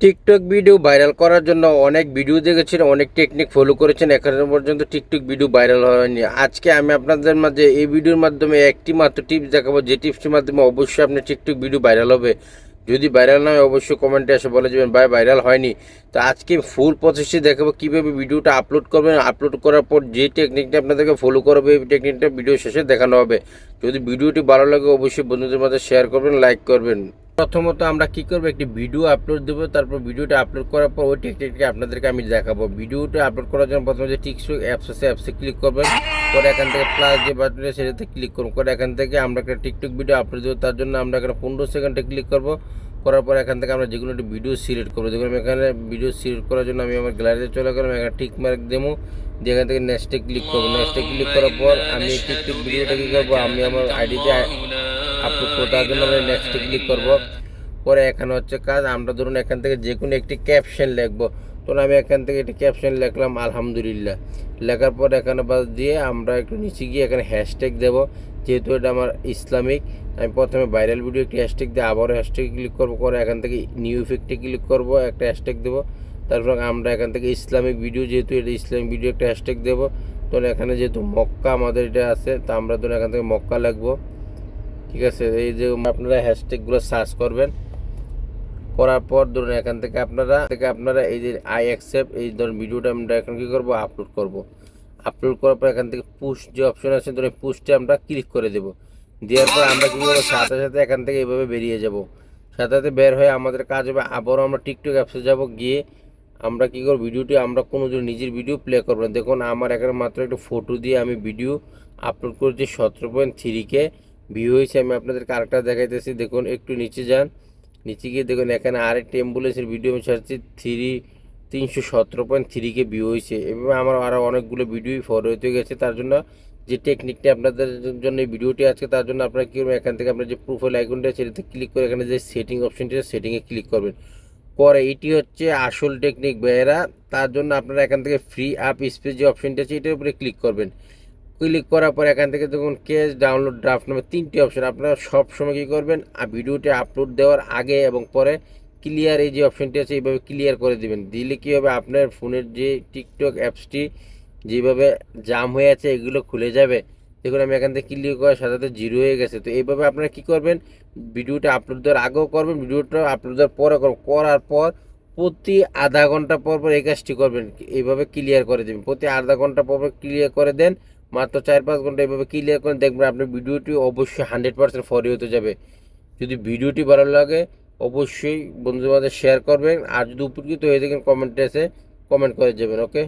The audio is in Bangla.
টিকটক ভিডিও ভাইরাল করার জন্য অনেক ভিডিও দেখেছেন, অনেক টেকনিক ফলো করেছেন। এখনও পর্যন্ত টিকটক ভিডিও ভাইরাল হয়নি। আজকে আমি আপনাদের মাঝে এই ভিডিওর মাধ্যমে একটি মাত্র টিপস দেখাবো। যে টিপসটির মাধ্যমে অবশ্যই আপনার টিকটক ভিডিও ভাইরাল হবে। যদি ভাইরাল না হয়, অবশ্যই কমেন্টে এসে বলে যাবেন, ভাই ভাইরাল হয়নি। তো আজকে ফুল প্রসেসটি দেখাবো কীভাবে ভিডিওটা আপলোড করবেন। আপলোড করার পর যে টেকনিকটা আপনাদেরকে ফলো করবে, এই টেকনিকটা ভিডিও শেষে দেখানো হবে। যদি ভিডিওটি ভালো লাগে, অবশ্যই বন্ধুদের মাঝে শেয়ার করবেন লাইক করবেন। প্রথমত আমরা কি করব, একটি ভিডিও আপলোড দেবো, তারপর ভিডিওটা আপলোড করার পর ওই টেকনিকটা আপনাদেরকে আমি দেখাবো। ভিডিওটা আপলোড করার জন্য প্রথমে যে অ্যাপস আছে অ্যাপসে ক্লিক করবেন। পরে এখান থেকে প্লাস যে বাটন আছে সেটাতে ক্লিক করুন। করে এখান থেকে আমরা একটা টিকটক ভিডিও আপলোড দেবো, তার জন্য আমরা এখানে পনেরো সেকেন্ডে ক্লিক করব। করার পর এখান থেকে আমরা যেগুলো একটি ভিডিও সিলেক্ট করব। দেখুন, আমি এখানে ভিডিও সিলেক্ট করার জন্য আমি আমার গ্যালারিতে চলে গেলাম, এখানে টিক মার্ক দেবো। দিয়ে এখান থেকে নেক্সটে ক্লিক করব। নেক্সটে ক্লিক করার পর আমি টিকটক ভিডিওটা কী করব, আমি আমার আইডিতে আপলোড করব তার জন্য আমি নেক্সটে ক্লিক করব। পরে এখানে হচ্ছে কাজ, আমরা ধরুন এখান থেকে যে কোনো একটি ক্যাপশন লিখব। তখন আমি এখান থেকে একটি ক্যাপশন লিখলাম, আলহামদুলিল্লাহ। লেখার পর এখানে বাদ দিয়ে আমরা একটু নিচে গিয়ে এখানে হ্যাশট্যাগ দেবো। যেহেতু এটা আমার ইসলামিক, আমি প্রথমে ভাইরাল ভিডিও একটি হ্যাশট্যাগ দিয়ে আবারও হ্যাশট্যাগে ক্লিক করব। করে এখান থেকে নিউ ইফেক্টে ক্লিক করব, একটা হ্যাশট্যাগ দেবো। তারপর আমরা এখান থেকে ইসলামিক ভিডিও যেহেতু এটা ইসলামিক ভিডিও একটা হ্যাশট্যাগ দেবো। তখন এখানে যেহেতু মক্কা আমাদের এটা আছে, তা আমরা ধরুন এখান থেকে মক্কা লাগবো ঠিক আছে, এই যে আপনারা হ্যাশট্যাগুলো সার্চ করবেন, করার পর ধরুন এখান থেকে আপনারা থেকে আপনারা এই যে আই অ্যাকসেপ্ট এই ধরুন ভিডিওটা আমরা এখন কী করব? আপলোড করব। আপলোড করার পর এখান থেকে পুশ যে অপশন আছে, ধরুন পুশটা আমরা ক্লিক করে দেবো। দেওয়ার পর আমরা কী করব? সাথে সাথে এখান থেকে এইভাবে বেরিয়ে যাব। সাথে সাথে বের হয়ে আমাদের কাজ হবে, আবারও আমরা টিকটক অ্যাপসে যাব, গিয়ে আমরা কী করব? ভিডিওটি আমরা কোনো দিন নিজের ভিডিও প্লে করব না। দেখুন, আমার এখানে মাত্র একটা ফটো দিয়ে আমি ভিডিও আপলোড করেছি, সতেরো পয়েন্ট থ্রিকে ভিউ হয়েছে, আমি আপনাদেরকে আরেকটা দেখাইতেছি। দেখুন, একটু নিচে যান। নিচে গিয়ে দেখুন, এখানে আরেকটি অ্যাম্বুলেন্সের ভিডিও আমি ছাড়ছি। থ্রি তিনশো সতেরো পয়েন্ট থ্রিকে ভিউ হয়েছে। এভাবে আমার আরও অনেকগুলো ভিডিওই ফরওয়ার্ড হয়ে গেছে। তার জন্য যে টেকনিকটা আপনাদের জন্য এই ভিডিওটি আছে তার জন্য আপনারা কী করবেন? এখান থেকে আপনার যে প্রোফাইল আইকনটা এটাতে ক্লিক করে এখানে যে সেটিং অপশনটি সেটিংয়ে ক্লিক করবেন। পরে এটি হচ্ছে আসল টেকনিক বেয়েরা তার জন্য আপনারা এখান থেকে ফ্রি আপ স্পেস যে অপশনটি আছে, এটার উপরে ক্লিক করবেন। ক্লিক করার পর এখান থেকে দেখুন কেস ডাউনলোড ড্রাফট নামে তিনটি অপশন আপনারা সব সময় কী করবেন? ভিডিওটি আপলোড দেওয়ার আগে এবং পরে ক্লিয়ার এই যে অপশনটি আছে, এইভাবে ক্লিয়ার করে দিবেন। দিলে কী হবে? আপনার ফোনের যে টিকটক অ্যাপসটি যেভাবে জাম হয়ে আছে, এগুলো খুলে যাবে। দেখুন, আমি এখান থেকে ক্লিক করার সাথে সাথে জিরো হয়ে গেছে। তো এইভাবে আপনারা কী করবেন? ভিডিওটা আপলোড দেওয়ার আগেও করবেন, ভিডিওটা আপলোড দেওয়ার পরে করার পর প্রতি আধা ঘণ্টা পর পর এই কাজটি করবেন। এইভাবে ক্লিয়ার করে দেবেন। প্রতি আধা ঘণ্টা পর পর ক্লিয়ার করে দেন। মাত্র চার পাঁচ ঘণ্টা এভাবে ক্লিয়ার করে দেখবেন আপনার ভিডিওটি অবশ্যই হান্ড্রেড পার্সেন্ট ফরি হতে যাবে। যদি ভিডিওটি ভালো লাগে, অবশ্যই বন্ধুদের মাঝে শেয়ার করবেন। আর যদি উপকৃত হয়ে থাকেন কমেন্টে এসে কমেন্ট করে যাবেন ওকে